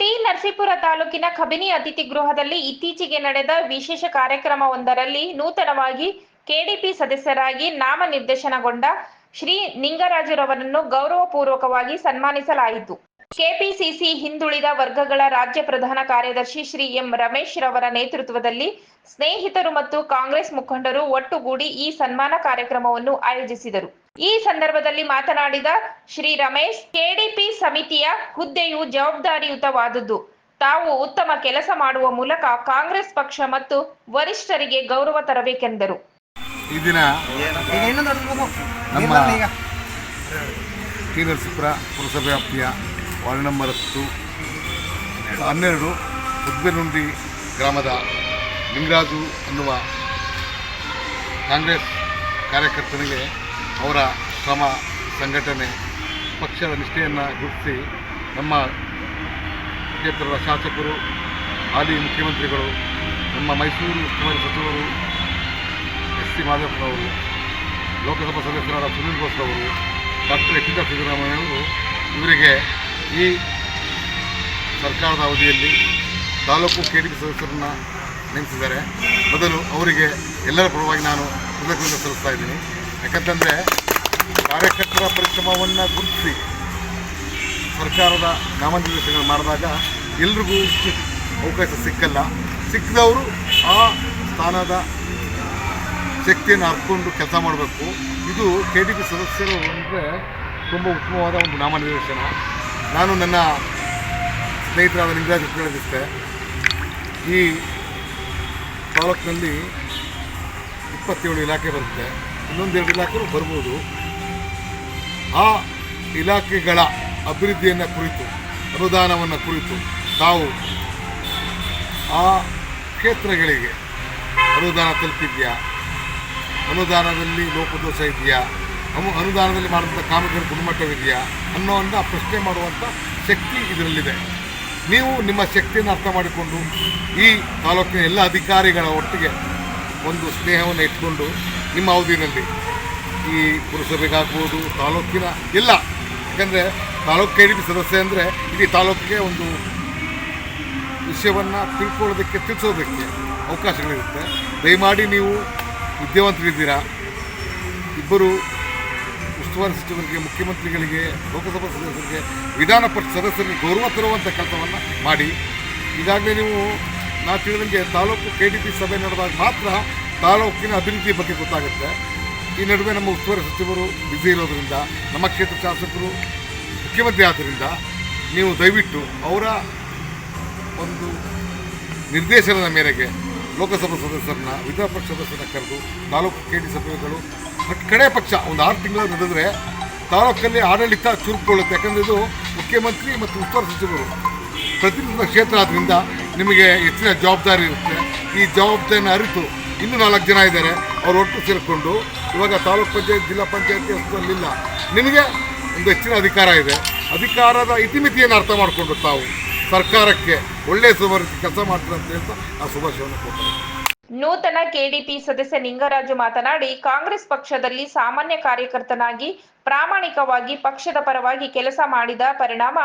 T Narasipura ತಾಲೂಕಿನ ಕಬಿನಿ ಅತಿಥಿ ಗೃಹದಲ್ಲಿ ಇತ್ತೀಚೆಗೆ ನಡೆದ ವಿಶೇಷ ಕಾರ್ಯಕ್ರಮವೊಂದರಲ್ಲಿ ನೂತನವಾಗಿ ಕೆಡಿಪಿ ಸದಸ್ಯರಾಗಿ ನಾಮನಿರ್ದೇಶನಗೊಂಡ ಶ್ರೀ ನಿಂಗರಾಜುರವರನ್ನು ಗೌರವಪೂರ್ವಕವಾಗಿ ಸನ್ಮಾನಿಸಲಾಯಿತು. ಕೆಪಿಸಿಸಿ ಹಿಂದುಳಿದ ವರ್ಗಗಳ ರಾಜ್ಯ ಪ್ರಧಾನ ಕಾರ್ಯದರ್ಶಿ ಶ್ರೀ ಎಂ ರಮೇಶ್ ರವರ ನೇತೃತ್ವದಲ್ಲಿ ಸ್ನೇಹಿತರು ಮತ್ತು ಕಾಂಗ್ರೆಸ್ ಮುಖಂಡರು ಒಟ್ಟುಗೂಡಿ ಈ ಸನ್ಮಾನ ಕಾರ್ಯಕ್ರಮವನ್ನು ಆಯೋಜಿಸಿದರು. ಈ ಸಂದರ್ಭದಲ್ಲಿ ಮಾತನಾಡಿದ ಶ್ರೀ ರಮೇಶ್ ಕೆಡಿಪಿ ಸಮಿತಿಯ ಹುದ್ದೆಯು ಜವಾಬ್ದಾರಿಯುತವಾದುದು. ತಾವು ಉತ್ತಮ ಕೆಲಸ ಮಾಡುವ ಮೂಲಕ ಕಾಂಗ್ರೆಸ್ ಪಕ್ಷ ಮತ್ತು ವರಿಷ್ಠರಿಗೆ ಗೌರವ ತರಬೇಕೆಂದರು. ಈ ಪುರಸಭೆ ವ್ಯಾಪ್ತಿಯ ವಾರ್ಡ್ ನಂಬರ್ ಹತ್ತು, ಹನ್ನೆರಡು ಗ್ರಾಮದ ಲಿಂಗರಾಜು ಅನ್ನುವ ಕಾಂಗ್ರೆಸ್ ಕಾರ್ಯಕರ್ತನಿಗೆ ಅವರ ಶ್ರಮ, ಸಂಘಟನೆ, ಪಕ್ಷದ ನಿಷ್ಠೆಯನ್ನು ಗುರುತಿಸಿ ನಮ್ಮ ಕ್ಷೇತ್ರದ ಶಾಸಕರು, ಹಾಲಿ ಮುಖ್ಯಮಂತ್ರಿಗಳು, ನಮ್ಮ ಮೈಸೂರು ಉಸ್ತುವಾರಿ ಸಚಿವರು, ಎಸ್ ಸಿ ಮಾಧವಪ್ಪನವರು ಲೋಕಸಭಾ ಸದಸ್ಯರಾದ ಸುನೀಲ್ ಬೋಸ್ ಅವರು ಡಾಕ್ಟರ್ ಎಚ್ ಡಿ ಸಿದ್ದರಾಮಯ್ಯವರು ಇವರಿಗೆ ಈ ಸರ್ಕಾರದ ಅವಧಿಯಲ್ಲಿ ತಾಲೂಕು ಕೆ ಡಿ ಪಿ ಸದಸ್ಯರನ್ನು ನೇಮಿಸಿದ್ದಾರೆ. ಮೊದಲು ಅವರಿಗೆ ಎಲ್ಲರ ಪರವಾಗಿ ನಾನು ಕೃತಜ್ಞತೆ ಸಲ್ಲಿಸ್ತಾ ಇದ್ದೀನಿ. ಯಾಕಂತಂದರೆ ಕಾರ್ಯಕರ್ತರ ಪರಿಶ್ರಮವನ್ನು ಗುರುತಿಸಿ ಸರ್ಕಾರದ ನಾಮನಿರ್ದೇಶನ ಮಾಡಿದಾಗ ಎಲ್ರಿಗೂ ಅವಕಾಶ ಸಿಕ್ಕಲ್ಲ. ಸಿಕ್ಕಿದವರು ಆ ಸ್ಥಾನದ ಶಕ್ತಿಯನ್ನು ಅರ್ಕೊಂಡು ಕೆಲಸ ಮಾಡಬೇಕು. ಇದು ಕೆ ಡಿ ಪಿ ಸದಸ್ಯರು ಅಂದರೆ ತುಂಬ ಉತ್ತಮವಾದ ಒಂದು ನಾಮನಿರ್ದೇಶನ. ನಾನು ನನ್ನ ಸ್ನೇಹಿತರಾದ ಲಿಂಗರಾಜ್ ಹೇಳಿದ್ದೆ ಈ ತಾಲೂಕಿನಲ್ಲಿ ಇಪ್ಪತ್ತೇಳು ಇಲಾಖೆ ಬರುತ್ತೆ. ಇನ್ನೊಂದೆರಡು ಇಲಾಖೆಗಳು ಬರ್ಬೋದು. ಆ ಇಲಾಖೆಗಳ ಅಭಿವೃದ್ಧಿಯನ್ನು ಕುರಿತು, ಅನುದಾನವನ್ನು ಕುರಿತು ತಾವು ಆ ಕ್ಷೇತ್ರಗಳಿಗೆ ಅನುದಾನ ತಲುಪಿದೆಯಾ? ಅನುದಾನದಲ್ಲಿ ಲೋಪದೋಷ ಇದೆಯಾ? ಅನು ಅನುದಾನದಲ್ಲಿ ಮಾಡುವಂಥ ಕಾಮಗಾರಿ ಗುಣಮಟ್ಟವಿದೆಯಾ? ಅನ್ನೋ ಒಂದು ಪ್ರಶ್ನೆ ಮಾಡುವಂಥ ಶಕ್ತಿ ಇದರಲ್ಲಿದೆ. ನೀವು ನಿಮ್ಮ ಶಕ್ತಿಯನ್ನು ಅರ್ಥ ಮಾಡಿಕೊಂಡು ಈ ತಾಲೂಕಿನ ಎಲ್ಲ ಅಧಿಕಾರಿಗಳ ಒಟ್ಟಿಗೆ ಒಂದು ಸ್ನೇಹವನ್ನು ಇಟ್ಕೊಂಡು ನಿಮ್ಮ ಅವಧಿನಲ್ಲಿ ಈ ಪುರಸಭೆಗಾಗ್ಬೋದು ತಾಲೂಕಿನ ಎಲ್ಲ. ಯಾಕಂದರೆ ತಾಲೂಕು ಕೆ ಡಿ ಪಿ ಸದಸ್ಯ ಅಂದರೆ ಇಡೀ ತಾಲೂಕಿಗೆ ಒಂದು ವಿಷಯವನ್ನು ತಿಳ್ಕೊಳ್ಳೋದಕ್ಕೆ, ತಿಳಿಸೋದಕ್ಕೆ ಅವಕಾಶಗಳಿರುತ್ತೆ. ದಯಮಾಡಿ ನೀವು ವಿದ್ಯಾವಂತರಿದ್ದೀರಾ? ಇಬ್ಬರು ಉಸ್ತುವಾರಿ ಸಚಿವರಿಗೆ, ಮುಖ್ಯಮಂತ್ರಿಗಳಿಗೆ, ಲೋಕಸಭಾ ಸದಸ್ಯರಿಗೆ, ವಿಧಾನ ಪರಿಷತ್ ಸದಸ್ಯರಿಗೆ ಗೌರವ ತರುವಂಥ ಕೆಲಸವನ್ನು ಮಾಡಿ. ಈಗಾಗಲೇ ನೀವು, ನಾ ತಿಳಿದಂಗೆ ತಾಲೂಕು ಕೆ ಡಿ ಪಿ ಸಭೆ ನಡೆದಾಗ ಮಾತ್ರ ತಾಲೂಕಿನ ಅಭಿವೃದ್ಧಿ ಬಗ್ಗೆ ಗೊತ್ತಾಗುತ್ತೆ. ಈ ನಡುವೆ ನಮ್ಮ ಉಸ್ತುವಾರಿ ಸಚಿವರು ಬ್ಯುಸಿ ಇರೋದ್ರಿಂದ, ನಮ್ಮ ಕ್ಷೇತ್ರ ಶಾಸಕರು ಮುಖ್ಯಮಂತ್ರಿ ಆದ್ದರಿಂದ ನೀವು ದಯವಿಟ್ಟು ಅವರ ಒಂದು ನಿರ್ದೇಶನದ ಮೇರೆಗೆ ಲೋಕಸಭಾ ಸದಸ್ಯರನ್ನ ವಿಧಾನ ಪರಿಷತ್ ಸದಸ್ಯರನ್ನ ಕರೆದು ತಾಲೂಕು ಕೆ ಡಿ ಸಭೆಗಳು ಕಡೆ ಪಕ್ಷ ಒಂದು ಆರು ತಿಂಗಳು ನಡೆದರೆ ತಾಲೂಕಲ್ಲಿ ಆಡಳಿತ ಚುರುಕುಗೊಳ್ಳುತ್ತೆ. ಯಾಕಂದರೆ ಇದು ಮುಖ್ಯಮಂತ್ರಿ ಮತ್ತು ಉಸ್ತುವಾರಿ ಸಚಿವರು ಪ್ರತಿನಿಧಿಸುವ ಕ್ಷೇತ್ರ ಆದ್ದರಿಂದ ನಿಮಗೆ ಹೆಚ್ಚಿನ ಜವಾಬ್ದಾರಿ ಇರುತ್ತೆ. ಈ ಜವಾಬ್ದಾರಿಯನ್ನು ಅರಿತು ಇನ್ನೂ ನಾಲ್ಕು ಜನ ಇದ್ದಾರೆ. ಅವರು ಒಟ್ಟು ಸೇರಿಕೊಂಡು ಇವಾಗ ತಾಲೂಕು ಪಂಚಾಯತ್, ಜಿಲ್ಲಾ ಪಂಚಾಯತಿ ಅಷ್ಟರಲ್ಲಿಲ್ಲ ನಿಮಗೆ ಒಂದು ಹೆಚ್ಚಿನ ಅಧಿಕಾರ ಇದೆ. ಅಧಿಕಾರದ ಇತಿಮಿತಿಯನ್ನು ಅರ್ಥ ಮಾಡಿಕೊಂಡು ತಾವು ಸರ್ಕಾರಕ್ಕೆ ಒಳ್ಳೆಯ ಸುಮಾರು ಕೆಲಸ ಮಾಡ್ತಾರೆ ಅಂತ ಹೇಳ್ತಾ ಆ ಶುಭಾಶಯವನ್ನು ಕೊಡ್ತಾರೆ ನೂತನ ಕೆಡಿಪಿ ಸದಸ್ಯ ನಿಂಗರಾಜು ಮಾತನಾಡಿ, ಕಾಂಗ್ರೆಸ್ ಪಕ್ಷದಲ್ಲಿ ಸಾಮಾನ್ಯ ಕಾರ್ಯಕರ್ತನಾಗಿ ಪ್ರಾಮಾಣಿಕವಾಗಿ ಪಕ್ಷದ ಪರವಾಗಿ ಕೆಲಸ ಮಾಡಿದ ಪರಿಣಾಮ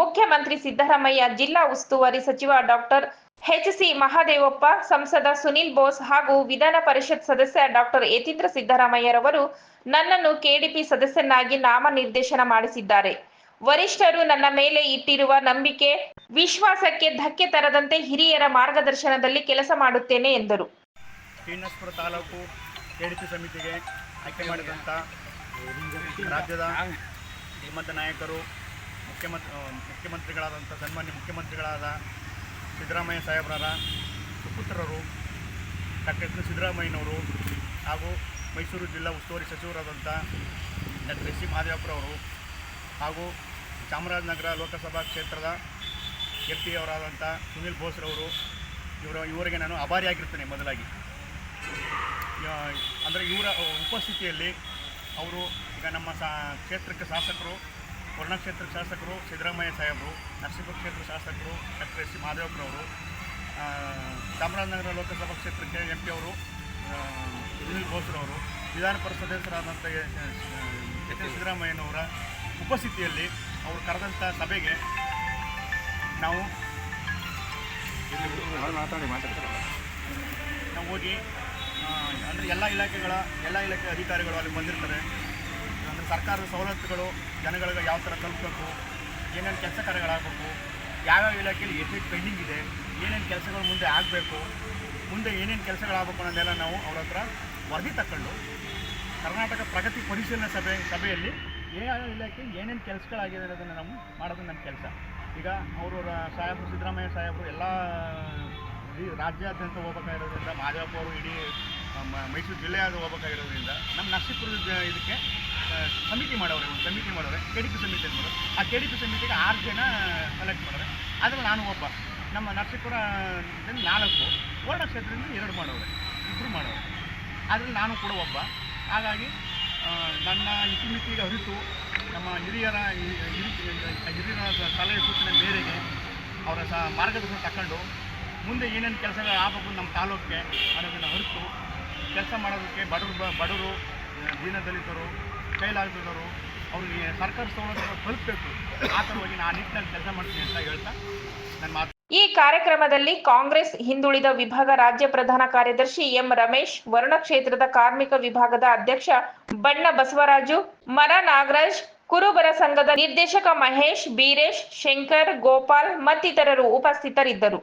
ಮುಖ್ಯಮಂತ್ರಿ ಸಿದ್ದರಾಮಯ್ಯ, ಜಿಲ್ಲಾ ಉಸ್ತುವಾರಿ ಸಚಿವ ಡಾಕ್ಟರ್ ಎಚ್ ಸಿ ಮಹಾದೇವಪ್ಪ, ಸಂಸದ ಸುನಿಲ್ ಬೋಸ್ ಹಾಗೂ ವಿಧಾನ ಪರಿಷತ್ ಸದಸ್ಯ ಡಾಕ್ಟರ್ ಯತೀಂದ್ರ ಸಿದ್ದರಾಮಯ್ಯರವರು ನನ್ನನ್ನು ಕೆಡಿಪಿ ಸದಸ್ಯನಾಗಿ ನಾಮನಿರ್ದೇಶನ ಮಾಡಿಸಿದ್ದಾರೆ. ವರಿಷ್ಠರು ನನ್ನ ಮೇಲೆ ಇಟ್ಟಿರುವ ನಂಬಿಕೆ, ವಿಶ್ವಾಸಕ್ಕೆ ಧಕ್ಕೆ ತರದಂತೆ ಹಿರಿಯರ ಮಾರ್ಗದರ್ಶನದಲ್ಲಿ ಕೆಲಸ ಮಾಡುತ್ತೇನೆ ಎಂದರು. ತಾಲೂಕು ಕೆಡಿಪಿ ಸಮಿತಿಗೆ ಆಯ್ಕೆ ಮಾಡಿದಂಥ ರಾಜ್ಯದ ಶ್ರೀಮಂತ ನಾಯಕರು, ಮುಖ್ಯಮಂತ್ರಿ ಮುಖ್ಯಮಂತ್ರಿಗಳಾದಂಥ ಸನ್ಮಾನ್ಯ ಮುಖ್ಯಮಂತ್ರಿಗಳಾದ ಸಿದ್ದರಾಮಯ್ಯ ಸಾಹೇಬ್ರರ ಸುಪುತ್ರರು ಡಾಕ್ಟರ್ ಎಸ್ ಸಿದ್ದರಾಮಯ್ಯನವರು ಹಾಗೂ ಮೈಸೂರು ಜಿಲ್ಲಾ ಉಸ್ತುವಾರಿ ಸಚಿವರಾದಂಥ ಡಾಕ್ಟರ್ ಎಸ್ ಸಿ ಮಹದೇವಪ್ಪರವರು ಹಾಗೂ ಚಾಮರಾಜನಗರ ಲೋಕಸಭಾ ಕ್ಷೇತ್ರದ ಎಂ ಪಿ ಅವರಾದಂಥ ಸುನಿಲ್ ಬೋಸ್ರವರು ಇವರ ಇವರಿಗೆ ನಾನು ಆಭಾರಿಯಾಗಿರ್ತೇನೆ ಮೊದಲಾಗಿ. ಅಂದರೆ ಇವರ ಉಪಸ್ಥಿತಿಯಲ್ಲಿ ಅವರು ಈಗ ನಮ್ಮ ಸಾ, ಕ್ಷೇತ್ರಕ್ಕೆ ಶಾಸಕರು ವರ್ಣ ಕ್ಷೇತ್ರ ಶಾಸಕರು ಸಿದ್ದರಾಮಯ್ಯ ಸಾಹೇಬರು ನರಸಿಂಹ ಕ್ಷೇತ್ರ ಶಾಸಕರು ಡಾಕ್ಟರ್ ಎಸ್ ಸಿ ಮಾದೇವಪ್ಪನವರು ಆ, ಚಾಮರಾಜನಗರ ಲೋಕಸಭಾ ಕ್ಷೇತ್ರಕ್ಕೆ ಎಂ ಪಿ ಅವರು ಸುನೀಲ್ ಬೋಸ್ರವರು ವಿಧಾನ ಪರಿಷತ್ ಸದಸ್ಯರಾದಂಥ ಎಚ್ ಎಸ್ ಸಿದ್ದರಾಮಯ್ಯನವರ ಉಪಸ್ಥಿತಿಯಲ್ಲಿ ಅವರು ಕರೆದಂಥ ಸಭೆಗೆ ನಾವು ನಾವು ಹೋಗಿ ಅಂದರೆ ಎಲ್ಲ ಇಲಾಖೆಗಳ ಎಲ್ಲ ಇಲಾಖೆ ಅಧಿಕಾರಿಗಳು ಅಲ್ಲಿ ಬಂದಿರ್ತಾರೆ. ಸರ್ಕಾರದ ಸವಲತ್ತುಗಳು ಜನಗಳಿಗೆ ಯಾವ ಥರ ತಲುಪಬೇಕು, ಏನೇನು ಕೆಲಸ ಕಾರ್ಯಗಳಾಗಬೇಕು, ಯಾವ್ಯಾವ ಇಲಾಖೆಯಲ್ಲಿ ಎಷ್ಟು ಪೆಂಡಿಂಗ್ ಇದೆ, ಏನೇನು ಕೆಲಸಗಳು ಮುಂದೆ ಆಗಬೇಕು, ಮುಂದೆ ಏನೇನು ಕೆಲಸಗಳಾಗಬೇಕು ಅನ್ನೋದೆಲ್ಲ ನಾವು ಅವ್ರ ಹತ್ರ ವರದಿ ತಗೊಂಡು ಕರ್ನಾಟಕ ಪ್ರಗತಿ ಪರಿಶೀಲನಾ ಸಭೆ, ಸಭೆಯಲ್ಲಿ ಯಾವ ಇಲಾಖೆ ಏನೇನು ಕೆಲಸಗಳಾಗಿದೆ ಅನ್ನೋದನ್ನು ನಾವು ಮಾಡೋದು ನಮ್ಮ ಕೆಲಸ. ಈಗ ಅವರು ಸಾಹೇಬರು, ಸಿದ್ದರಾಮಯ್ಯ ಸಾಹೇಬರು ಎಲ್ಲ ರಾಜ್ಯಾದ್ಯಂತ ಹೋಗ್ಬೇಕಾಗಿರೋದ್ರಿಂದ, ಮಾದೇವಪ್ಪ ಅವರು ಇಡೀ ಮೈಸೂರು ಜಿಲ್ಲೆಯಾದ ಹೋಗ್ಬೇಕಾಗಿರೋದ್ರಿಂದ, ನಮ್ಮ ನರಸೀಪುರದ ಇದಕ್ಕೆ ಸಮಿತಿ ಮಾಡೋರೆ, ಒಂದು ಸಮಿತಿ ಮಾಡೋರೆ ಕೆ ಡಿ ಪಿ ಸಮಿತಿ ಮಾಡೋದು ಆ ಕೆ ಡಿ ಪಿ ಸಮಿತಿಗೆ ಆರು ಜನ ಸೆಲೆಕ್ಟ್ ಮಾಡೋರೆ. ಅದರಲ್ಲಿ ನಾನು ಒಬ್ಬ, ನಮ್ಮ ನರಸೀಪುರ ನಾಲ್ಕು ವರ್ಣ ಕ್ಷೇತ್ರದಿಂದ ಎರಡು ಮಾಡೋರೆ ಇಬ್ಬರು ಮಾಡೋರೆ. ಅದರಲ್ಲಿ ನಾನು ಕೂಡ ಒಬ್ಬ. ಹಾಗಾಗಿ ನನ್ನ ಇತಿಮಿತಿಗೆ ಅರಿತು, ನಮ್ಮ ಹಿರಿಯರ ಹಿರಿಯರ ಸಲಹೆ ಸೂಚನೆ ಮೇರೆಗೆ ಅವರ ಸಹ ಮಾರ್ಗದರ್ಶನ ತಗೊಂಡು ಮುಂದೆ ಏನೇನು ಕೆಲಸಗಳು ಆಗಬೇಕು ನಮ್ಮ ತಾಲೂಕಿಗೆ ಅನ್ನೋದನ್ನು ಹೊರತು ಕೆಲಸ ಮಾಡೋದಕ್ಕೆ ಬಡವರು ಬಡವರು ದೀನ ದೀನದಲಿತರು ಕೈಲಾಗದವರು ಅವ್ರಿಗೆ ಸರ್ಕಾರ ಸೌಲಭ್ಯಗಳು ತಲುಪಬೇಕು. ಆ ಥರವಾಗಿ ನಾನು ನಿಟ್ಟಿನಲ್ಲಿ ಕೆಲಸ ಮಾಡ್ತೀನಿ ಅಂತ ಹೇಳ್ತಾ ನನ್ನ ಮಾತು. ಈ ಕಾರ್ಯಕ್ರಮದಲ್ಲಿ ಕಾಂಗ್ರೆಸ್ ಹಿಂದುಳಿದ ವಿಭಾಗ ರಾಜ್ಯ ಪ್ರಧಾನ ಕಾರ್ಯದರ್ಶಿ ಎಂ ರಮೇಶ್, ವರುಣ ಕ್ಷೇತ್ರದ ಕಾರ್ಮಿಕ ವಿಭಾಗದ ಅಧ್ಯಕ್ಷ ಬಣ್ಣ ಬಸವರಾಜು ಮರ ನಾಗರಾಜ್, ಕುರುಬರ ಸಂಘದ ನಿರ್ದೇಶಕ ಮಹೇಶ್, ಬೀರೇಶ್, ಶಂಕರ್, ಗೋಪಾಲ್ ಮತ್ತಿತರರು ಉಪಸ್ಥಿತರಿದ್ದರು.